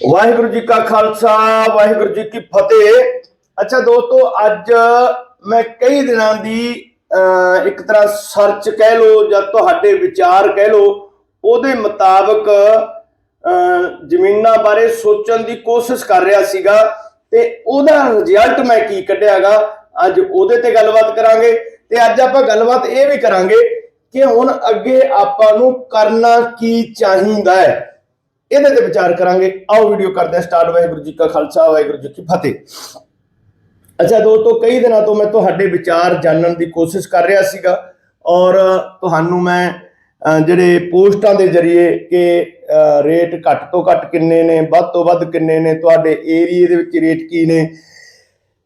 ਵਾਹਿਗੁਰੂ ਜੀ ਕਾ ਖਾਲਸਾ ਵਾਹਿਗੁਰੂ ਜੀ ਕੀ ਫਤਿਹ। ਅੱਛਾ ਦੋਸਤੋ ਅੱਜ ਮੈਂ ਕਈ ਦਿਨਾਂ ਦੀ ਅਹ, ਇੱਕ ਤਰ੍ਹਾਂ ਸਰਚ ਕਹਿ ਲਓ ਜਾਂ ਤੁਹਾਡੇ ਵਿਚਾਰ ਕਹਿ ਲਓ ਉਹਦੇ ਮੁਤਾਬਕ ਜ਼ਮੀਨਾਂ ਬਾਰੇ ਸੋਚਣ ਦੀ ਕੋਸ਼ਿਸ਼ ਕਰ ਰਿਹਾ ਸੀਗਾ ਤੇ ਉਹਦਾ ਰਿਜ਼ਲਟ ਮੈਂ ਕੀ ਕੱਢਿਆਗਾ ਅੱਜ ਉਹਦੇ ਤੇ ਗੱਲਬਾਤ ਕਰਾਂਗੇ ਤੇ ਅੱਜ ਆਪਾਂ ਗੱਲਬਾਤ ਇਹ ਵੀ ਕਰਾਂਗੇ ਕਿ ਹੁਣ ਅੱਗੇ ਆਪਾਂ ਨੂੰ ਕਰਨਾ ਕੀ ਚਾਹੀਦਾ ਹੈ। ਇਹਦੇ ਤੇ ਵਿਚਾਰ ਕਰਾਂਗੇ। ਆਓ ਵੀਡੀਓ ਕਰਦੇ ਹਾਂ ਸਟਾਰਟ ਵਾਹਿਗੁਰੂ ਜੀ ਕਾ ਖਾਲਸਾ, ਵਾਹਿਗੁਰੂ ਜੀ ਕੀ ਫਤਿਹ। ਅੱਛਾ, ਦੋਸਤੋ, ਕਈ ਦਿਨਾਂ ਤੋਂ ਮੈਂ ਤੁਹਾਡੇ ਵਿਚਾਰ ਜਾਣਨ ਦੀ ਕੋਸ਼ਿਸ਼ ਕਰ ਰਿਹਾ ਸੀਗਾ ਔਰ ਤੁਹਾਨੂੰ ਮੈਂ ਜਿਹੜੇ ਪੋਸਟਾਂ ਦੇ ਜ਼ਰੀਏ ਕਿ ਰੇਟ ਘੱਟ ਤੋਂ ਘੱਟ ਕਿੰਨੇ ਨੇ, ਵੱਧ ਤੋਂ ਵੱਧ ਕਿੰਨੇ ਨੇ, ਤੁਹਾਡੇ ਏਰੀਏ ਦੇ ਵਿੱਚ ਰੇਟ ਕੀ ਨੇ,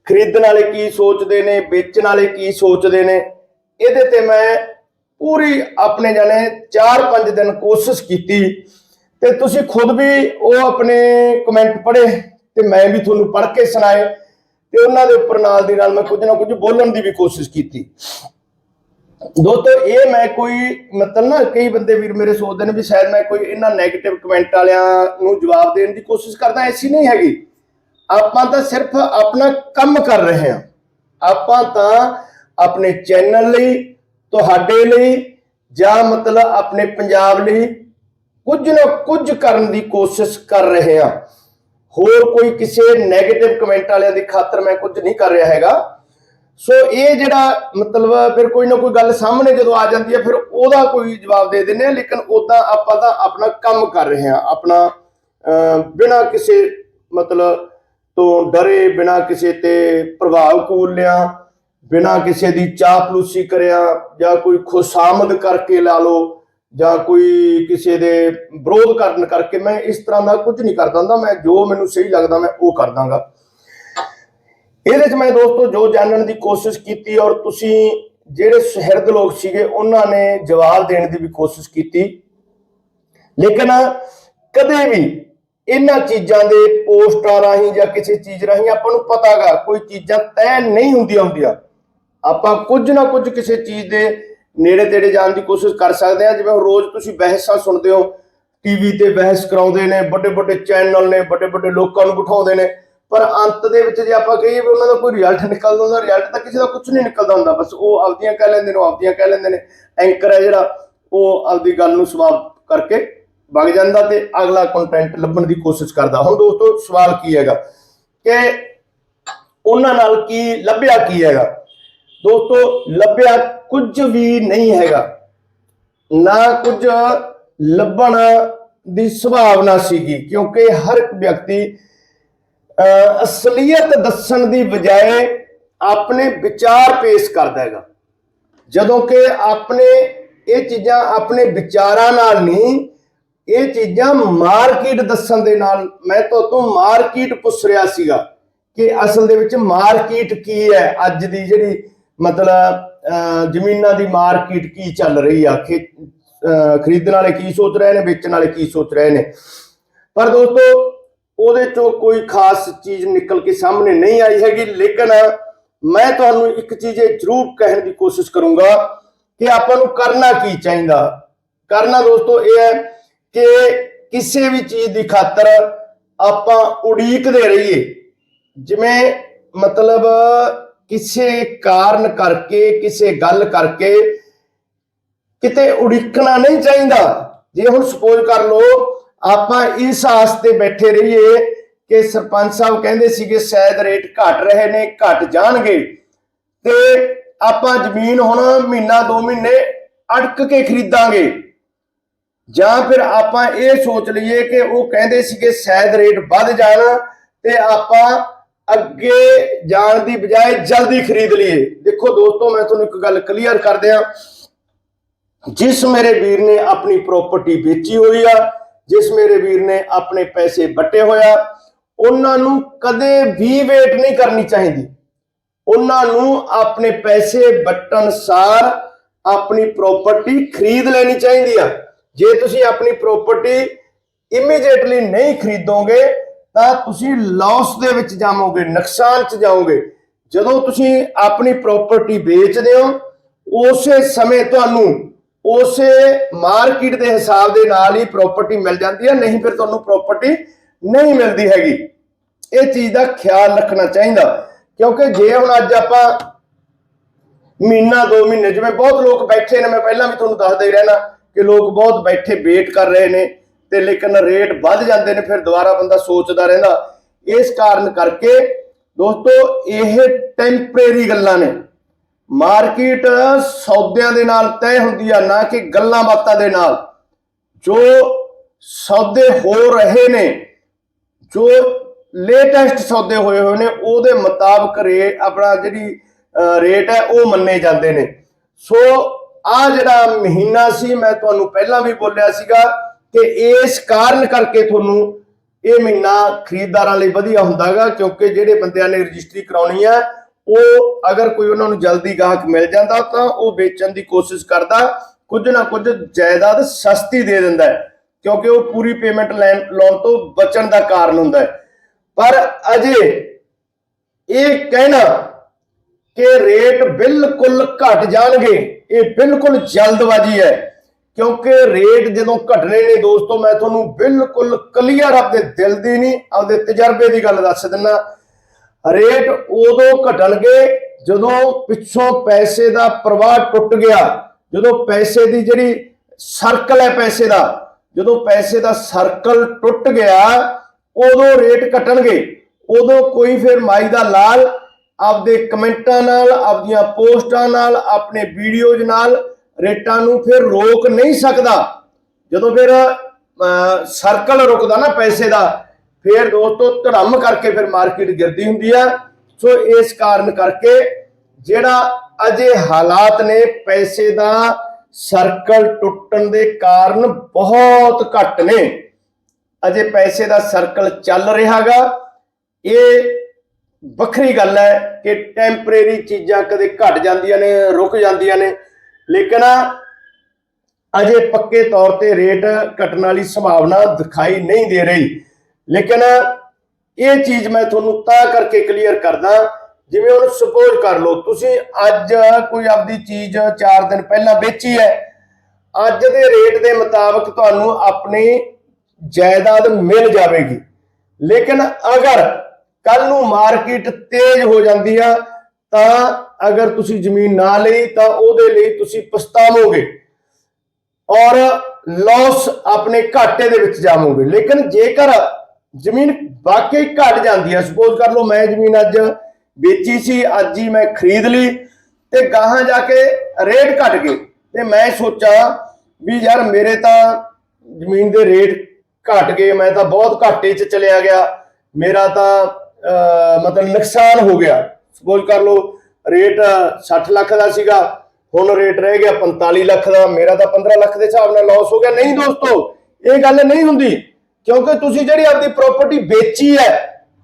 ਖਰੀਦਣ ਵਾਲੇ ਕੀ ਸੋਚਦੇ ਨੇ, ਵੇਚਣ ਵਾਲੇ ਕੀ ਸੋਚਦੇ ਨੇ, ਇਹਦੇ ਤੇ ਮੈਂ ਪੂਰੀ ਆਪਣੇ ਜਾਣੇ 4-5 ਦਿਨ ਕੋਸ਼ਿਸ਼ ਕੀਤੀ ਤੇ ਤੁਸੀਂ ਖੁਦ ਵੀ ਉਹ ਆਪਣੇ ਕਮੈਂਟ ਪੜ੍ਹੇ ਤੇ ਮੈਂ ਵੀ ਤੁਹਾਨੂੰ ਪੜ੍ਹ ਕੇ ਸੁਣਾਏ ਤੇ ਉਹਨਾਂ ਦੇ ਉੱਪਰ ਨਾਲ ਦੀ ਨਾਲ ਮੈਂ ਕੁਝ ਨਾ ਕੁਝ ਬੋਲਣ ਦੀ ਵੀ ਕੋਸ਼ਿਸ਼ ਕੀਤੀ। ਦੋਸਤੋ, ਇਹ ਮੈਂ ਕੋਈ ਮਤਲਬ ਨਾ ਕਈ ਬੰਦੇ ਵੀਰ ਮੇਰੇ ਸੋਚਦੇ ਨੇ ਵੀ ਸ਼ਾਇਦ ਮੈਂ ਕੋਈ ਇਹਨਾਂ 네ਗੇਟਿਵ ਕਮੈਂਟ ਵਾਲਿਆਂ ਨੂੰ ਜਵਾਬ ਦੇਣ ਦੀ ਕੋਸ਼ਿਸ਼ ਕਰਦਾ, ਐਸੀ ਨਹੀਂ ਹੈਗੀ। ਆਪਾਂ ਤਾਂ ਸਿਰਫ ਆਪਣਾ ਕੰਮ ਕਰ ਰਹੇ ਹਾਂ। ਆਪਾਂ ਤਾਂ ਆਪਣੇ ਚੈਨਲ ਲਈ, ਤੁਹਾਡੇ ਲਈ ਜਾਂ ਮਤਲਬ ਆਪਣੇ ਪੰਜਾਬ ਲਈ ਕੁਝ ਨਾ ਕੁਝ ਕਰਨ ਦੀ ਕੋਸ਼ਿਸ਼ ਕਰ ਰਹੇ ਹਾਂ। ਹੋਰ ਕੋਈ ਕਿਸੇ 네ਗੇਟਿਵ ਕਮੈਂਟ ਵਾਲਿਆਂ ਦੀ ਖਾਤਰ ਮੈਂ ਕੁਝ ਨਹੀਂ ਕਰ ਰਿਹਾ ਹੈਗਾ। ਸੋ ਇਹ ਜਿਹੜਾ ਮਤਲਬ ਫਿਰ ਕੋਈ ਨਾ ਕੋਈ ਗੱਲ ਸਾਹਮਣੇ ਜਦੋਂ ਆ ਜਾਂਦੀ ਹੈ, ਫਿਰ ਉਹਦਾ ਕੋਈ ਜਵਾਬ ਦੇ ਦਿੰਦੇ ਆ ਲੇਕਿਨ ਉਦਾਂ ਆਪਾਂ ਤਾਂ ਆਪਣਾ ਕੰਮ ਕਰ ਰਹੇ ਹਾਂ। ਆਪਣਾ ਬਿਨਾ ਕਿਸੇ ਮਤਲਬ ਤੋਂ ਡਰੇ, ਬਿਨਾ ਕਿਸੇ ਤੇ ਪ੍ਰਭਾਵ ਕੂਲ ਲਿਆ, ਬਿਨਾ ਕਿਸੇ ਦੀ ਚਾਪਲੂਸੀ ਕਰਿਆ ਜਾਂ ਕੋਈ ਖੁਸ਼ਾਮਦ ਕਰਕੇ ਲਾ ਲਓ ਜਾਂ ਕੋਈ ਕਿਸੇ ਦੇ ਵਿਰੋਧ ਕਰਨ ਕਰਕੇ ਮੈਂ ਇਸ ਤਰ੍ਹਾਂ ਦਾ ਕੁਝ ਨਹੀਂ ਕਰਦਾ ਹੁੰਦਾ ਮੈਂ ਜੋ ਮੈਨੂੰ ਸਹੀ ਲੱਗਦਾ ਮੈਂ ਉਹ ਕਰ ਦਾਂਗਾ। ਇਹਦੇ 'ਚ ਮੈਂ ਦੋਸਤੋ ਜੋ ਜਾਣਨ ਦੀ ਕੋਸ਼ਿਸ਼ ਕੀਤੀ ਔਰ ਤੁਸੀਂ ਜਿਹੜੇ ਸ਼ਹਿਰਦ ਲੋਕ ਸੀਗੇ, ਉਹਨਾਂ ਨੇ ਜਵਾਬ ਦੇਣ ਦੀ ਵੀ ਕੋਸ਼ਿਸ਼ ਕੀਤੀ। ਲੇਕਿਨ ਕਦੇ ਵੀ ਇਹਨਾਂ ਚੀਜ਼ਾਂ ਦੇ ਪੋਸਟਾਂ ਰਾਹੀਂ ਜਾਂ ਕਿਸੇ ਚੀਜ਼ ਰਾਹੀਂ ਆਪਾਂ ਨੂੰ ਪਤਾਗਾ ਕੋਈ ਚੀਜ਼ਾਂ ਤੈਅ ਨਹੀਂ ਹੁੰਦੀਆਂ ਹੁੰਦੀਆਂ। ਆਪਾਂ ਕੁਝ ਨਾ ਕੁਝ ਕਿਸੇ ਚੀਜ਼ ਦੇ ਨੇੜੇ ਤੇੜੇ ਜਾਣ ਦੀ ਕੋਸ਼ਿਸ਼ ਕਰ ਸਕਦੇ ਆ। ਜਿਵੇਂ ਰੋਜ਼ ਤੁਸੀਂ ਬਹਿਸਾਂ ਸੁਣਦੇ ਹੋ ਟੀਵੀ ਤੇ ਬਹਿਸ ਕਰਾਉਂਦੇ ਨੇ, ਵੱਡੇ ਵੱਡੇ ਚੈਨਲ ਨੇ, ਵੱਡੇ ਵੱਡੇ ਲੋਕਾਂ ਨੂੰ ਬਿਠਾਉਂਦੇ ਨੇ। ਪਰ ਅੰਤ ਦੇ ਵਿੱਚ ਜੇ ਆਪਾਂ ਕਹੀਏ ਵੀ ਉਹਨਾਂ ਦਾ ਕੋਈ ਰਿਜ਼ਲਟ ਨਿਕਲਦਾ ਹੁੰਦਾ ਰਿਜ਼ਲਟ ਤਾਂ ਕਿਸੇ ਦਾ ਕੁਝ ਨਹੀਂ ਨਿਕਲਦਾ ਹੁੰਦਾ। ਬਸ ਉਹ ਆਪਦੀਆਂ ਕਹਿ ਲੈਂਦੇ ਨੇ, ਉਹ ਆਪਦੀਆਂ ਕਹਿ ਲੈਂਦੇ ਨੇ। ਐਂਕਰ ਹੈ ਜਿਹੜਾ, ਉਹ ਆਪਦੀ ਗੱਲ ਨੂੰ ਸਮਾਪਤ ਕਰਕੇ ਵਗ ਜਾਂਦਾ ਤੇ ਅਗਲਾ ਕੰਟੈਂਟ ਲੱਭਣ ਦੀ ਕੋਸ਼ਿਸ਼ ਕਰਦਾ। ਹੁਣ ਦੋਸਤੋ, ਸਵਾਲ ਕੀ ਹੈਗਾ? ਕਿ ਉਹਨਾਂ ਨਾਲ ਕੀ, ਲੱਭਿਆ ਕੀ ਹੈਗਾ? ਦੋਸਤੋ, ਲੱਭਿਆ ਕੁਝ ਵੀ ਨਹੀਂ ਹੈਗਾ। ਨਾ ਕੁਝ ਲੱਭਣ ਦੀ ਸੰਭਾਵਨਾ ਸੀਗੀ, ਕਿਉਂਕਿ ਹਰ ਇੱਕ ਵਿਅਕਤੀ ਅਸਲੀਅਤ ਦੱਸਣ ਦੀ ਬਜਾਏ ਆਪਣੇ ਵਿਚਾਰ ਪੇਸ਼ ਕਰਦਾ ਹੈਗਾ। ਜਦੋਂ ਕਿ ਆਪਣੇ ਇਹ ਚੀਜ਼ਾਂ ਆਪਣੇ ਵਿਚਾਰਾਂ ਨਾਲ ਨਹੀਂ, ਇਹ ਚੀਜ਼ਾਂ ਮਾਰਕੀਟ ਦੱਸਣ ਦੇ ਨਾਲ ਮੈਂ ਤੋਂ ਮਾਰਕੀਟ ਪੁੱਛ ਰਿਹਾ ਸੀਗਾ ਕਿ ਅਸਲ ਦੇ ਵਿੱਚ ਮਾਰਕੀਟ ਕੀ ਹੈ? ਅੱਜ ਦੀ ਜਿਹੜੀ ਮਤਲਬ ਜ਼ਮੀਨਾਂ ਦੀ ਮਾਰਕੀਟ ਕੀ ਚੱਲ ਰਹੀ ਆ? ਖੇ- ਅਹ, ਖਰੀਦਣ ਵਾਲੇ ਕੀ ਸੋਚ ਰਹੇ ਨੇ ਵੇਚਣ ਵਾਲੇ ਕੀ ਸੋਚ ਰਹੇ ਨੇ? ਪਰ ਦੋਸਤੋ ਉਹਦੇ ਚੋਂ ਕੋਈ ਖਾਸ ਚੀਜ਼ ਨਿਕਲ ਕੇ ਸਾਹਮਣੇ ਨਹੀਂ ਆਈ ਹੈਗੀ ਲੇਕਿਨ ਮੈਂ ਤੁਹਾਨੂੰ ਇੱਕ ਚੀਜ਼ ਇਹ ਜ਼ਰੂਰ ਕਹਿਣ ਦੀ ਕੋਸ਼ਿਸ਼ ਕਰੂੰਗਾ ਕਿ ਆਪਾਂ ਨੂੰ ਕਰਨਾ ਕੀ ਚਾਹੀਦਾ? ਕਰਨਾ ਦੋਸਤੋ ਇਹ ਹੈ ਕਿ ਕਿਸੇ ਵੀ ਚੀਜ਼ ਦੀ ਖਾਤਰ ਆਪਾਂ ਉਡੀਕਦੇ ਰਹੀਏ। ਜਿਵੇਂ ਮਤਲਬ ਕਿਸੇ ਕਾਰਨ ਕਰਕੇ, ਕਿਸੇ ਗੱਲ ਕਰਕੇ ਕਿਤੇ ਉਡੀਕਣਾ ਨਹੀਂ ਚਾਹੀਦਾ। ਜੇ ਹੁਣ ਸਪੋਜ਼ ਕਰ ਲਓ, ਆਪਾਂ ਇਸ ਆਸ ਤੇ ਬੈਠੇ ਰਹੀਏ ਕਿ ਸਰਪੰਚ ਸਾਹਿਬ ਕਹਿੰਦੇ ਸੀਗੇ, ਸ਼ਾਇਦ ਰੇਟ ਘਟ ਰਹੇ ਨੇ, ਘਟ ਜਾਣਗੇ। ਤੇ ਆਪਾਂ ਜ਼ਮੀਨ ਹੁਣ ਮਹੀਨਾ, ਦੋ ਮਹੀਨੇ ਅੜਕ ਕੇ ਖਰੀਦਾਂਗੇ। ਜਾਂ ਫਿਰ ਆਪਾਂ ਇਹ ਸੋਚ ਲਈਏ ਕਿ ਉਹ ਕਹਿੰਦੇ ਸੀਗੇ, ਸ਼ਾਇਦ ਰੇਟ ਵੱਧ ਜਾਣ ਤੇ ਆਪਾਂ ਅੱਗੇ ਜਾਣ ਦੀ ਬਜਾਏ ਜਲਦੀ ਖਰੀਦ ਲਈਏ। ਦੇਖੋ ਦੋਸਤੋ, ਮੈਂ ਤੁਹਾਨੂੰ ਇੱਕ ਗੱਲ ਕਲੀਅਰ ਕਰ ਦਿਆਂ। ਜਿਸ ਮੇਰੇ ਵੀਰ ਨੇ ਆਪਣੀ ਪ੍ਰਾਪਰਟੀ ਵੇਚੀ ਹੋਈ ਆ, ਜਿਸ ਮੇਰੇ ਵੀਰ ਨੇ ਆਪਣੇ ਪੈਸੇ ਵੱਟੇ ਹੋਇਆ ਉਹਨਾਂ ਨੂੰ ਕਦੇ ਵੀ ਵੇਟ ਨਹੀਂ ਕਰਨੀ ਚਾਹੀਦੀ। ਉਹਨਾਂ ਨੂੰ ਆਪਣੇ ਪੈਸੇ ਵੱਟਣ ਸਾਰ ਆਪਣੀ ਪ੍ਰਾਪਰਟੀ ਖਰੀਦ ਲੈਣੀ ਚਾਹੀਦੀ ਆ। ਜੇ ਤੁਸੀਂ ਆਪਣੀ ਪ੍ਰਾਪਰਟੀ ਇਮੀਡੀਏਟਲੀ ਨਹੀਂ ਖਰੀਦੋਗੇ ਤਾਂ ਤੁਸੀਂ ਲਾਸ ਦੇ ਵਿੱਚ ਜਾਵੋਗੇ, ਨੁਕਸਾਨ 'ਚ ਜਾਓਗੇ ਜਦੋਂ ਤੁਸੀਂ ਆਪਣੀ ਪ੍ਰਾਪਰਟੀ ਵੇਚਦੇ ਹੋ, ਉਸੇ ਸਮੇਂ ਤੁਹਾਨੂੰ ਉਸੇ ਮਾਰਕੀਟ ਦੇ ਹਿਸਾਬ ਦੇ ਨਾਲ ਹੀ ਪ੍ਰਾਪਰਟੀ ਮਿਲ ਜਾਂਦੀ ਹੈ, ਨਹੀਂ ਫਿਰ ਤੁਹਾਨੂੰ ਪ੍ਰਾਪਰਟੀ ਨਹੀਂ ਮਿਲਦੀ ਹੈਗੀ। ਇਹ ਚੀਜ਼ ਦਾ ਖਿਆਲ ਰੱਖਣਾ ਚਾਹੀਦਾ, ਕਿਉਂਕਿ ਜੇ ਹੁਣ ਅੱਜ ਆਪਾਂ ਮਹੀਨਾ, ਦੋ ਮਹੀਨੇ, ਜਿਵੇਂ ਬਹੁਤ ਲੋਕ ਬੈਠੇ ਨੇ, ਮੈਂ ਪਹਿਲਾਂ ਵੀ ਤੁਹਾਨੂੰ ਦੱਸਦਾ ਹੀ ਰਹਿਣਾ ਕਿ ਲੋਕ ਬਹੁਤ ਬੈਠੇ, ਵੇਟ ਕਰ ਰਹੇ ਨੇ। ਤੇ ਲੇਕਿਨ ਰੇਟ ਵੱਧ ਜਾਂਦੇ ਨੇ, ਫਿਰ ਦੁਬਾਰਾ ਬੰਦਾ ਸੋਚਦਾ ਰਹਿੰਦਾ। ਇਸ ਕਾਰਨ ਕਰਕੇ ਦੋਸਤੋ, ਇਹ ਟੈਂਪਰੇਰੀ ਗੱਲਾਂ ਨੇ। ਮਾਰਕੀਟ ਸੌਦਿਆਂ ਦੇ ਨਾਲ ਤੈਅ ਹੁੰਦੀ ਆ, ਨਾ ਕਿ ਗੱਲਾਂ ਬਾਤਾਂ ਦੇ ਨਾਲ। ਜੋ ਸੌਦੇ ਹੋ ਰਹੇ ਨੇ, ਜੋ ਲੇਟੈਸਟ ਸੌਦੇ ਹੋਏ ਹੋਏ ਨੇ, ਉਹਦੇ ਮੁਤਾਬਕ ਰੇ, ਆਪਣਾ ਜਿਹੜੀ ਰੇਟ ਹੈ, ਉਹ ਮੰਨੇ ਜਾਂਦੇ ਨੇ। ਸੋ ਆ ਜਿਹੜਾ ਮਹੀਨਾ ਸੀ, ਮੈਂ ਤੁਹਾਨੂੰ ਪਹਿਲਾਂ ਵੀ ਬੋਲਿਆ ਸੀਗਾ ਕਿ ਇਸ ਕਾਰਨ ਕਰਕੇ ਤੁਹਾਨੂੰ ਇਹ ਮਹੀਨਾ ਖਰੀਦਦਾਰਾਂ ਲਈ ਵਧੀਆ ਹੁੰਦਾਗਾ, ਕਿਉਂਕਿ ਜਿਹੜੇ ਬੰਦਿਆਂ ਨੇ ਰਜਿਸਟਰੀ ਕਰਾਉਣੀ ਹੈ ਉਹ ਅਗਰ ਕੋਈ ਉਹਨਾਂ ਨੂੰ ਜਲਦੀ ਗਾਹਕ ਮਿਲ ਜਾਂਦਾ ਤਾਂ ਉਹ ਵੇਚਣ ਦੀ ਕੋਸ਼ਿਸ਼ ਕਰਦਾ, ਕੁਝ ਨਾ ਕੁਝ ਜਾਇਦਾਦ ਸਸਤੀ ਦੇ ਦਿੰਦਾ ਹੈ, ਕਿਉਂਕਿ ਉਹ ਪੂਰੀ ਪੇਮੈਂਟ ਲੈਣ, ਲਾਉਣ ਤੋਂ ਬਚਣ ਦਾ ਕਾਰਨ ਹੁੰਦਾ ਹੈ। ਪਰ ਅਜੇ ਇਹ ਕਹਿਣਾ ਕਿ ਰੇਟ ਬਿਲਕੁਲ ਘਟ ਜਾਣਗੇ, ਇਹ ਬਿਲਕੁਲ ਜਲਦਬਾਜ਼ੀ ਹੈ। ਕਿਉਂਕਿ ਰੇਟ ਜਦੋਂ ਘਟਣੇ ਨੇ ਦੋਸਤੋ, ਮੈਂ ਤੁਹਾਨੂੰ ਬਿਲਕੁਲ ਕਲੀਅਰ ਆਪਣੇ ਦਿਲ ਦੀ ਨਹੀਂ ਆਪਦੇ ਤਜਰਬੇ ਦੀ ਗੱਲ ਦੱਸ ਦਿੰਦਾ ਰੇਟ ਉਦੋਂ ਘਟਣਗੇ ਜਦੋਂ ਪਿੱਛੋਂ ਪੈਸੇ ਦਾ ਪ੍ਰਵਾਹ ਟੁੱਟ ਗਿਆ, ਜਦੋਂ ਪੈਸੇ ਦੀ ਜਿਹੜੀ ਸਰਕਲ ਹੈ ਪੈਸੇ ਦਾ, ਜਦੋਂ ਪੈਸੇ ਦਾ ਸਰਕਲ ਟੁੱਟ ਗਿਆ, ਉਦੋਂ ਰੇਟ ਘਟਣਗੇ। ਉਦੋਂ ਕੋਈ ਫਿਰ ਮਾਈ ਦਾ ਲਾਲ, ਆਪਦੇ ਕਮੈਂਟਾਂ ਨਾਲ, ਆਪਦੀਆਂ ਪੋਸਟਾਂ ਨਾਲ, ਆਪਣੇ ਵੀਡੀਓਜ਼ ਨਾਲ ਰੇਟਾਂ ਨੂੰ ਫਿਰ ਰੋਕ ਨਹੀਂ ਸਕਦਾ। ਜਦੋਂ ਫਿਰ ਸਰਕਲ ਰੁਕਦਾ ਨਾ ਪੈਸੇ ਦਾ, ਫਿਰ ਦੋਸਤੋ ਧੜਮ ਕਰਕੇ ਫਿਰ ਮਾਰਕੀਟ ਗਿਰਦੀ ਹੁੰਦੀ ਆ। ਸੋ ਇਸ ਕਾਰਨ ਕਰਕੇ ਜਿਹੜਾ ਅਜੇ ਹਾਲਾਤ ਨੇ ਪੈਸੇ ਦਾ ਸਰਕਲ ਟੁੱਟਣ ਦੇ ਕਾਰਨ ਬਹੁਤ ਘੱਟ ਨੇ। ਅਜੇ ਪੈਸੇ ਦਾ ਸਰਕਲ ਚੱਲ ਰਿਹਾਗਾ। ਇਹ ਵੱਖਰੀ ਗੱਲ ਹੈ ਕਿ ਟੈਂਪਰੇਰੀ ਚੀਜ਼ਾਂ ਕਦੇ ਘਟ ਜਾਂਦੀਆਂ ਨੇ, ਰੁਕ ਜਾਂਦੀਆਂ ਨੇ। ਲੇਕਿਨ ਅਜੇ ਪੱਕੇ ਤੌਰ ਤੇ ਰੇਟ ਘਟਣ ਵਾਲੀ ਸੰਭਾਵਨਾ ਦਿਖਾਈ ਨਹੀਂ ਦੇ ਰਹੀ। ਲੇਕਿਨ ਇਹ ਚੀਜ਼ ਮੈਂ ਤੁਹਾਨੂੰ ਤਾਂ ਕਰਕੇ ਕਲੀਅਰ ਕਰਦਾ, ਜਿਵੇਂ ਹੁਣ ਸਪੋਜ਼ ਕਰ ਲਓ, ਤੁਸੀਂ ਅੱਜ ਕੋਈ ਆਪਦੀ ਚੀਜ਼ 4 ਦਿਨ ਪਹਿਲਾਂ ਵੇਚੀ ਹੈ। ਅੱਜ ਦੇ ਰੇਟ ਦੇ ਮੁਤਾਬਕ ਤੁਹਾਨੂੰ ਆਪਣੀ ਜਾਇਦਾਦ ਮਿਲ ਜਾਵੇਗੀ। ਲੇਕਿਨ ਅਗਰ ਕੱਲ ਨੂੰ ਮਾਰਕੀਟ ਤੇਜ਼ ਹੋ ਜਾਂਦੀ ਆ, ਤਾਂ ਅਗਰ ਤੁਸੀਂ ਜ਼ਮੀਨ ਨਾ ਲਈ ਤਾਂ ਉਹਦੇ ਲਈ ਤੁਸੀਂ ਪਛਤਾਵੋਗੇ ਔਰ ਲਾਸ ਆਪਣੇ ਘਾਟੇ ਦੇ ਵਿੱਚ ਜਾਵੋਗੇ। ਲੇਕਿਨ ਜੇਕਰ ਜ਼ਮੀਨ ਵਾਕਈ ਘਟ ਜਾਂਦੀ ਹੈ ਸਪੋਜ਼ ਕਰ ਲਓ ਮੈਂ ਜ਼ਮੀਨ ਅੱਜ ਵੇਚੀ ਸੀ ਅੱਜ ਹੀ ਮੈਂ ਖਰੀਦ ਲਈ ਤੇ ਗਾਹਾਂ ਜਾ ਕੇ ਰੇਟ ਘਟ ਗਏ ਤੇ ਮੈਂ ਸੋਚਾਂ ਵੀ ਯਾਰ ਮੇਰੇ ਤਾਂ ਜ਼ਮੀਨ ਦੇ ਰੇਟ ਘਟ ਗਏ ਮੈਂ ਤਾਂ ਬਹੁਤ ਘਾਟੇ 'ਚ ਚਲਿਆ ਗਿਆ ਮੇਰਾ ਤਾਂ ਅਹ, ਮਤਲਬ ਨੁਕਸਾਨ ਹੋ ਗਿਆ। ਸਪੋਜ਼ ਕਰ ਲਓ ਰੇਟ 60 ਲੱਖ ਦਾ ਸੀਗਾ, ਹੁਣ ਰੇਟ ਰਹਿ ਗਿਆ 45 ਲੱਖ ਦਾ, ਮੇਰਾ ਤਾਂ 15 ਲੱਖ ਦੇ ਹਿਸਾਬ ਨਾਲ ਲਾਸ ਹੋ ਗਿਆ। ਨਹੀਂ ਦੋਸਤੋ, ਇਹ ਗੱਲ ਨਹੀਂ ਹੁੰਦੀ, ਕਿਉਂਕਿ ਤੁਸੀਂ ਜਿਹੜੀ ਆਪਦੀ ਪ੍ਰਾਪਰਟੀ ਵੇਚੀ ਹੈ,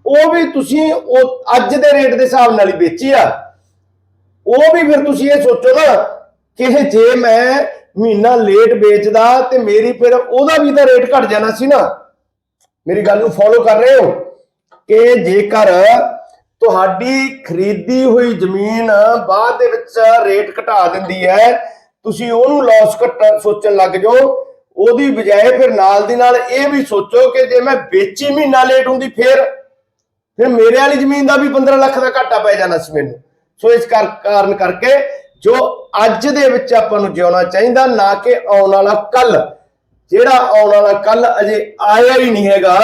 ਉਹ ਵੀ ਤੁਸੀਂ ਉਹ ਅੱਜ ਦੇ ਰੇਟ ਦੇ ਹਿਸਾਬ ਨਾਲ ਹੀ ਵੇਚੀ ਆ। ਉਹ ਵੀ ਫਿਰ ਤੁਸੀਂ ਇਹ ਸੋਚੋ ਨਾ ਕਿ ਜੇ ਮੈਂ ਮਹੀਨਾ ਲੇਟ ਵੇਚਦਾ ਤੇ ਮੇਰੀ ਫਿਰ ਉਹਦਾ ਵੀ ਤਾਂ ਰੇਟ ਘਟ ਜਾਣਾ ਸੀ ਨਾ। ਮੇਰੀ ਗੱਲ ਨੂੰ ਫੋਲੋ ਕਰ ਰਹੇ ਹੋ ਕਿ ਜੇਕਰ ਤੁਹਾਡੀ ਖਰੀਦੀ ਹੋਈ ਜ਼ਮੀਨ ਬਾਅਦ ਦੇ ਵਿੱਚ ਰੇਟ ਘਟਾ ਦਿੰਦੀ ਹੈ। ਤੁਸੀਂ ਉਹਨੂੰ ਲਾਸ ਘਟ ਸੋਚਣ ਲੱਗ ਜਾਓ। ਉਹਦੀ ਬਜਾਏ ਫਿਰ ਨਾਲ ਦੀ ਨਾਲ ਇਹ ਵੀ ਸੋਚੋ ਕਿ ਜੇ ਮੈਂ ਵੇਚੀ ਮਹੀਨਾ ਲੇਟ ਹੁੰਦੀ ਫਿਰ ਫਿਰ ਮੇਰੇ ਵਾਲੀ ਜ਼ਮੀਨ ਦਾ ਵੀ 15 ਲੱਖ ਦਾ ਘਾਟਾ ਪੈ ਜਾਣਾ ਸੀ ਮੈਨੂੰ। ਸੋ ਇਸ ਕਰ- ਕਾਰਨ ਕਰਕੇ ਜੋ ਅੱਜ ਦੇ ਵਿੱਚ ਆਪਾਂ ਨੂੰ ਜਿਉਣਾ ਚਾਹੀਦਾ, ਨਾ ਕਿ ਆਉਣ ਵਾਲਾ ਕੱਲ ਜਿਹੜਾ ਆਉਣ ਵਾਲਾ ਕੱਲ ਅਜੇ ਆਇਆ ਹੀ ਨਹੀਂ ਹੈਗਾ,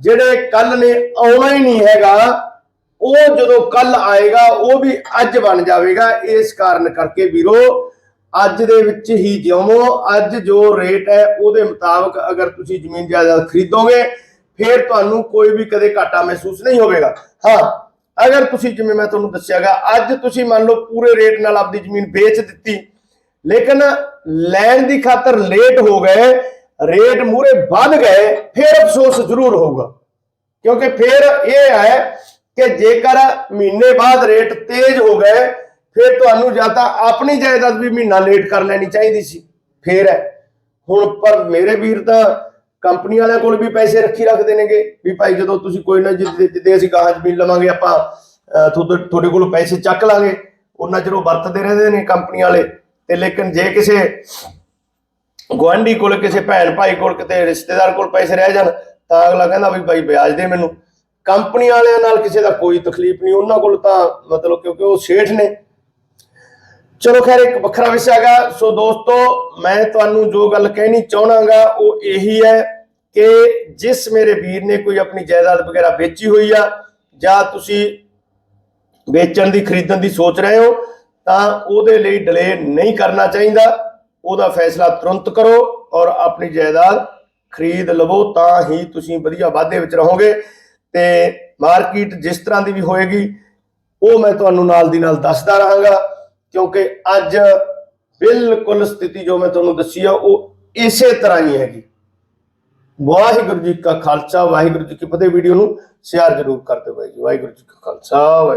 ਜਿਹੜੇ ਕੱਲ ਨੇ ਆਉਣਾ ਹੀ ਨਹੀਂ ਹੈਗਾ ਉਹ ਜਦੋਂ ਕੱਲ ਆਏਗਾ, ਉਹ ਵੀ ਅੱਜ ਬਣ ਜਾਵੇਗਾ। ਇਸ ਕਾਰਨ ਕਰਕੇ ਵੀਰੋ, ਅੱਜ ਦੇ ਵਿੱਚ ਹੀ ਜਿਉਵੋ। ਅੱਜ ਜੋ ਰੇਟ ਹੈ, ਉਹਦੇ ਮੁਤਾਬਕ ਅਗਰ ਤੁਸੀਂ ਜ਼ਮੀਨ ਜਾਇਦਾਦ ਖਰੀਦੋਗੇ, ਫਿਰ ਤੁਹਾਨੂੰ ਕੋਈ ਵੀ ਕਦੇ ਘਾਟਾ ਮਹਿਸੂਸ ਨਹੀਂ ਹੋਵੇਗਾ। ਹਾਂ, ਅਗਰ ਤੁਸੀਂ, ਜਿਵੇਂ ਮੈਂ ਤੁਹਾਨੂੰ ਦੱਸਿਆਗਾ, ਅੱਜ ਤੁਸੀਂ ਮੰਨ ਲਓ ਪੂਰੇ ਰੇਟ ਨਾਲ ਆਪਦੀ ਜ਼ਮੀਨ ਵੇਚ ਦਿੱਤੀ, ਲੇਕਿਨ ਲੈਣ ਦੀ ਖਾਤਰ ਲੇਟ ਹੋ ਗਏ ਰੇਟ ਮੂਰੇ ਵੱਧ ਗਏ, ਫਿਰ ਅਫਸੋਸ ਜ਼ਰੂਰ ਹੋਊਗਾ। ਕਿਉਂਕਿ ਫਿਰ ਇਹ ਹੈ ਕਿ ਜੇਕਰ ਮਹੀਨੇ ਬਾਅਦ ਰੇਟ ਤੇਜ਼ ਹੋ ਗਏ ਫਿਰ ਤੁਹਾਨੂੰ ਜਾਂ ਤਾਂ ਆਪਣੀ ਜਾਇਦਾਦ ਵੀ ਮਹੀਨਾ ਲੇਟ ਕਰ ਲੈਣੀ ਚਾਹੀਦੀ ਸੀ। ਫੇਰ ਹੈ। ਹੁਣ ਪਰ ਮੇਰੇ ਵੀਰ ਤਾਂ ਕੰਪਨੀ ਵਾਲਿਆਂ ਕੋਲ ਵੀ ਪੈਸੇ ਰੱਖੀ ਰੱਖਦੇ ਨੇਗੇ ਵੀ ਭਾਈ ਜਦੋਂ ਤੁਸੀਂ ਕੋਈ ਨਾ ਜਿੱਦੇ ਜਿੱਦੇ ਅਸੀਂ ਗਾਹਾਂ ਜ਼ਮੀਨ ਲਵਾਂਗੇ ਆਪਾਂ ਅਹ, ਤੁਹਾਡੇ ਤੁਹਾਡੇ ਕੋਲੋਂ ਪੈਸੇ ਚੱਕ ਲਾਂਗੇ। ਉਹਨਾਂ ਚਿਰ ਉਹ ਵਰਤਦੇ ਰਹਿੰਦੇ ਨੇ ਕੰਪਨੀ ਵਾਲੇ। ਤੇ ਲੇਕਿਨ ਜੇ ਕਿਸੇ ਗੁਆਂਢੀ ਕੋਲ ਕਿਸੇ ਭੈਣ ਭਾਈ ਕੋਲ ਕਿਤੇ ਰਿਸ਼ਤੇਦਾਰ ਕੋਲ ਪੈਸੇ ਰਹਿ ਜਾਣ ਤਾਂ ਅਗਲਾ ਕਹਿੰਦਾ ਵੀ ਭਾਈ ਵਿਆਜ ਦੇ ਮੈਨੂੰ। ਕੰਪਨੀ ਵਾਲਿਆਂ ਨਾਲ ਕਿਸੇ ਦਾ ਕੋਈ ਤਕਲੀਫ ਨਹੀਂ, ਉਹਨਾਂ ਕੋਲ ਤਾਂ ਮਤਲਬ ਕਿਉਂਕਿ ਉਹ ਸੇਠ ਨੇ। ਚਲੋ ਖੈਰ, ਇੱਕ ਵੱਖਰਾ ਵਿਸ਼ਾ ਹੈਗਾ। ਸੋ ਦੋਸਤੋ, ਮੈਂ ਤੁਹਾਨੂੰ ਜੋ ਗੱਲ ਕਹਿਣੀ ਚਾਹਣਾਗਾ ਉਹ ਇਹੀ ਹੈ ਕਿ ਜਿਸ ਮੇਰੇ ਵੀਰ ਨੇ ਕੋਈ ਆਪਣੀ ਜਾਇਦਾਦ ਵਗੈਰਾ ਵੇਚੀ ਹੋਈ ਆ, ਜਾਂ ਤੁਸੀਂ ਵੇਚਣ ਦੀ, ਖਰੀਦਣ ਦੀ ਸੋਚ ਰਹੇ ਹੋ, ਤਾਂ ਉਹਦੇ ਲਈ ਡਿਲੇ ਨਹੀਂ ਕਰਨਾ ਚਾਹੀਦਾ। ਉਹਦਾ ਫੈਸਲਾ ਤੁਰੰਤ ਕਰੋ ਔਰ ਆਪਣੀ ਜਾਇਦਾਦ ਖਰੀਦ ਲਵੋ, ਤਾਂ ਹੀ ਤੁਸੀਂ ਵਧੀਆ ਵਾਧੇ ਵਿੱਚ ਰਹੋਗੇ। ਤੇ ਮਾਰਕੀਟ ਜਿਸ ਤਰ੍ਹਾਂ ਦੀ ਵੀ ਹੋਏਗੀ, ਉਹ ਮੈਂ ਤੁਹਾਨੂੰ ਨਾਲ ਦੀ ਨਾਲ ਦੱਸਦਾ ਰਹਾਂਗਾ, ਕਿਉਂਕਿ ਅੱਜ ਬਿਲਕੁਲ ਸਥਿਤੀ ਜੋ ਮੈਂ ਤੁਹਾਨੂੰ ਦੱਸੀ ਆ, ਉਹ ਇਸੇ ਤਰ੍ਹਾਂ ਹੀ ਹੈਗੀ। ਵਾਹਿਗੁਰੂ ਜੀ ਕਾ ਖਾਲਸਾ, ਵਾਹਿਗੁਰੂ ਜੀ ਕੀ ਫਤਿਹ। ਵੀਡੀਓ ਨੂੰ ਸ਼ੇਅਰ ਜ਼ਰੂਰ ਕਰ ਦਿਓ ਬਾਈ ਜੀ। ਵਾਹਿਗੁਰੂ ਜੀ ਕਾ ਖਾਲਸਾ ਵਾਹਿਗੁਰੂ